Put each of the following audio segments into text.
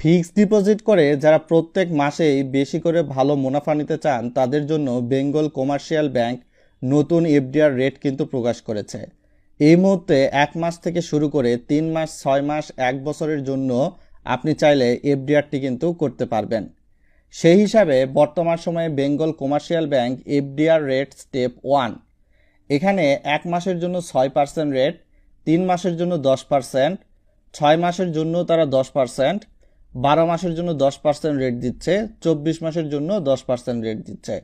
Fixed deposit করে যারা প্রত্যেক মাসেই বেশি করে ভালো মুনাফা নিতে চান, তাদের জন্য বেঙ্গল কমার্শিয়াল ব্যাংক নতুন এফডিআর রেট কিন্তু প্রকাশ করেছে। এই মুহূর্তে এক মাস থেকে শুরু করে তিন মাস, ছয় মাস, এক বছরের জন্য আপনি চাইলে এফডিআরটি কিন্তু করতে পারবেন। সেই হিসাবে বর্তমান সময়ে Bengal commercial bank FDR rate step one. এখানে এক মাসের জন্য ছয় পার্সেন্ট রেট, তিন মাসের জন্য দশ পার্সেন্ট, ছয় মাসের জন্য তারা দশ পার্সেন্ট বারো মাসের জন্য দশ পার্সেন্ট রেট দিচ্ছে, চব্বিশ মাসের জন্য দশ পার্সেন্ট রেট দিচ্ছে।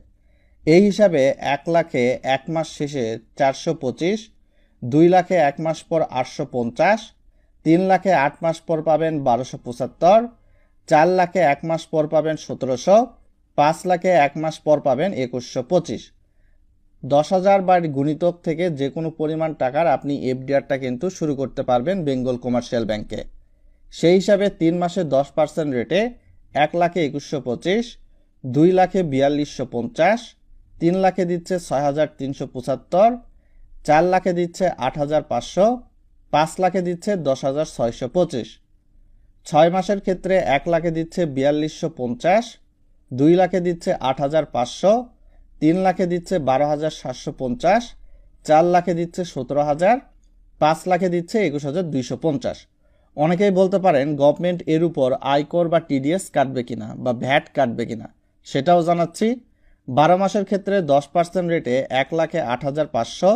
এই হিসাবে এক লাখে এক মাস শেষে চারশো পঁচিশ, দুই লাখে এক মাস পর আটশো পঞ্চাশ, তিন লাখে আট মাস পর পাবেন বারোশো পঁচাত্তর, চার লাখে এক মাস পর পাবেন সতেরোশো, পাঁচ লাখে এক মাস পর পাবেন একুশশো পঁচিশ। দশ হাজার বা গুণিতক থেকে যে কোনো পরিমাণ টাকার আপনি এফডিআরটা কিন্তু শুরু করতে পারবেন বেঙ্গল কমার্শিয়াল ব্যাংকে। সেই হিসাবে তিন মাসে দশ পার্সেন্ট রেটে এক লাখে একুশশো পঁচিশ, দুই লাখে বিয়াল্লিশশো পঞ্চাশ, তিন লাখে দিচ্ছে ছয় হাজার তিনশো পঁচাত্তর, চার লাখে দিচ্ছে আট হাজার পাঁচশো, পাঁচ লাখে দিচ্ছে দশ হাজার ছয়শো পঁচিশ। ছয় মাসের ক্ষেত্রে এক লাখে দিচ্ছে বিয়াল্লিশশো পঞ্চাশ, দুই লাখে দিচ্ছে আট হাজার পাঁচশো, তিন লাখে দিচ্ছে বারো হাজার সাতশো পঞ্চাশ, চার লাখে দিচ্ছে সতেরো হাজার, পাঁচ লাখে দিচ্ছে একুশ হাজার দুইশো পঞ্চাশ। অনেকেই বলতে পারেন গভর্নমেন্ট এর উপর আয়কর বা টিডিএস কাটবে কিনা বা ভ্যাট কাটবে কিনা। সেটাও জানাচ্ছি, বারো মাসের ক্ষেত্রে দশ পার্সেন্ট রেটে এক লাখে আট হাজার পাঁচশো,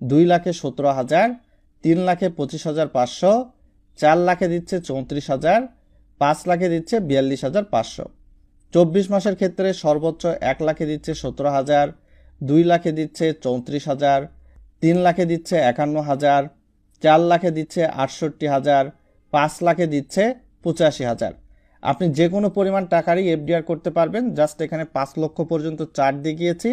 দুই লাখে সতেরো হাজার, তিন লাখে পঁচিশ হাজার পাঁচশো, চার লাখে দিচ্ছে চৌত্রিশ হাজার, পাঁচ লাখে দিচ্ছে বিয়াল্লিশ হাজার পাঁচশো। চব্বিশ মাসের ক্ষেত্রে সর্বোচ্চ এক লাখে দিচ্ছে সতেরো হাজার, দুই লাখে দিচ্ছে চৌত্রিশ হাজার, তিন লাখে দিচ্ছে একান্ন হাজার, চার লাখে দিচ্ছে আটষট্টি হাজার পাঁচ লাখে দিচ্ছে পঁচাশি হাজার। আপনি যে কোনো পরিমাণ টাকারই এফডিআর করতে পারবেন। জাস্ট এখানে পাঁচ লক্ষ পর্যন্ত চার্ট দেখিয়েছি।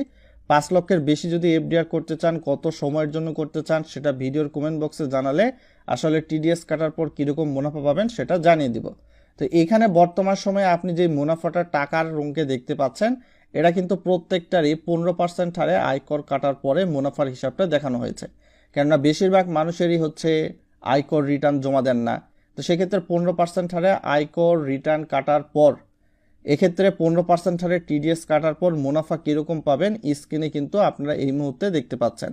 পাঁচ লক্ষের বেশি যদি এফডিআর করতে চান, কত সময়ের জন্য করতে চান, সেটা ভিডিওর কমেন্ট বক্সে জানালে আসলে টিডিএস কাটার পর কীরকম মুনাফা পাবেন সেটা জানিয়ে দিব। তো এখানে বর্তমান সময়ে আপনি যে মুনাফাটা টাকার রঙকে দেখতে পাচ্ছেন, এটা কিন্তু প্রত্যেকটারই পনেরো পার্সেন্ট হারে আয়কর কাটার পরে মুনাফার হিসাবটা দেখানো হয়েছে। কেননা বেশিরভাগ মানুষেরই হচ্ছে আয়কর রিটার্ন জমা দেন না। তো সেক্ষেত্রে পনেরো পার্সেন্ট হারে আয়কর রিটার্ন কাটার পর, এক্ষেত্রে পনেরো পার্সেন্ট হারে টিডিএস কাটার পর মুনাফা কীরকম পাবেন? স্ক্রিনে কিন্তু আপনারা এই মুহূর্তে দেখতে পাচ্ছেন।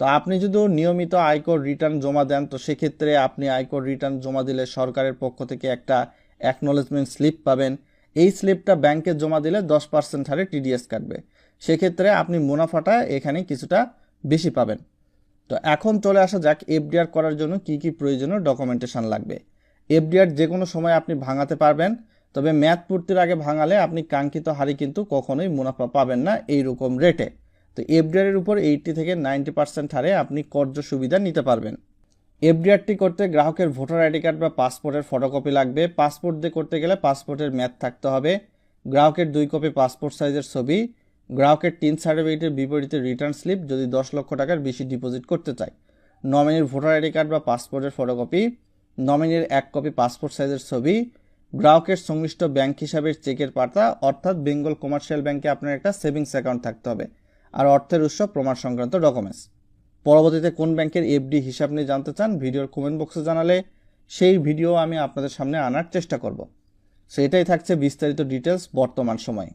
তো আপনি যদি নিয়মিত আয়কর রিটার্ন জমা দেন, তো সেক্ষেত্রে আপনি আয়কর রিটার্ন জমা দিলে সরকারের পক্ষ থেকে একটা অ্যাকনোলেজমেন্ট স্লিপ পাবেন। এই স্লিপটা ব্যাংকে জমা দিলে দশ পার্সেন্ট হারে টিডিএস কাটবে। সেক্ষেত্রে আপনি মুনাফাটা এখানে কিছুটা বেশি পাবেন। তো এখন চলে আসা যাক এফডিআর করার জন্য কি কি প্রয়োজনীয় ডকুমেন্টেশন লাগবে। এফডিআর যে কোনো সময় আপনি ভাঙাতে পারবেন, তবে ম্যাথ পূর্তির আগে ভাঙালে আপনি কাঙ্ক্ষিত হারে কিন্তু কখনোই মুনাফা পাবেন না এই রকম রেটে তো এফডিআর এর উপর এইটি থেকে নাইনটি পার্সেন্ট হারে আপনি কর্য সুবিধা নিতে পারবেন। এফডিআরটি করতে গ্রাহকের ভোটার আইডি কার্ড বা পাসপোর্টের ফটোকপি লাগবে। পাসপোর্ট দিয়ে করতে গেলে পাসপোর্টের ম্যাথ থাকতে হবে। গ্রাহকের দুই কপি পাসপোর্ট সাইজের ছবি। গ্রাহকের তিন সার্টিফিকেটের বিপরীতে রিটার্ন স্লিপ যদি দশ লক্ষ টাকার বেশি ডিপোজিট করতে চায়। নমিনির ভোটার আইডি কার্ড বা পাসপোর্টের ফটোকপি, নমিনির এক কপি পাসপোর্ট সাইজের ছবি, গ্রাহকের সংশ্লিষ্ট ব্যাংক হিসাবের চেকের পাতা, অর্থাৎ বেঙ্গল কমার্শিয়াল ব্যাংকে আপনার একটা সেভিংস অ্যাকাউন্ট থাকতে হবে আর অর্থের উৎস প্রমাণ সংক্রান্ত ডকুমেন্টস। পরবর্তীতে কোন ব্যাংকের এফডি হিসাব নিয়ে জানতে চান, ভিডিওর কমেন্ট বক্সে জানালে সেই ভিডিও আমি আপনাদের সামনে আনার চেষ্টা করব। সেটাই থাকছে বিস্তারিত ডিটেলস বর্তমান সময়ে।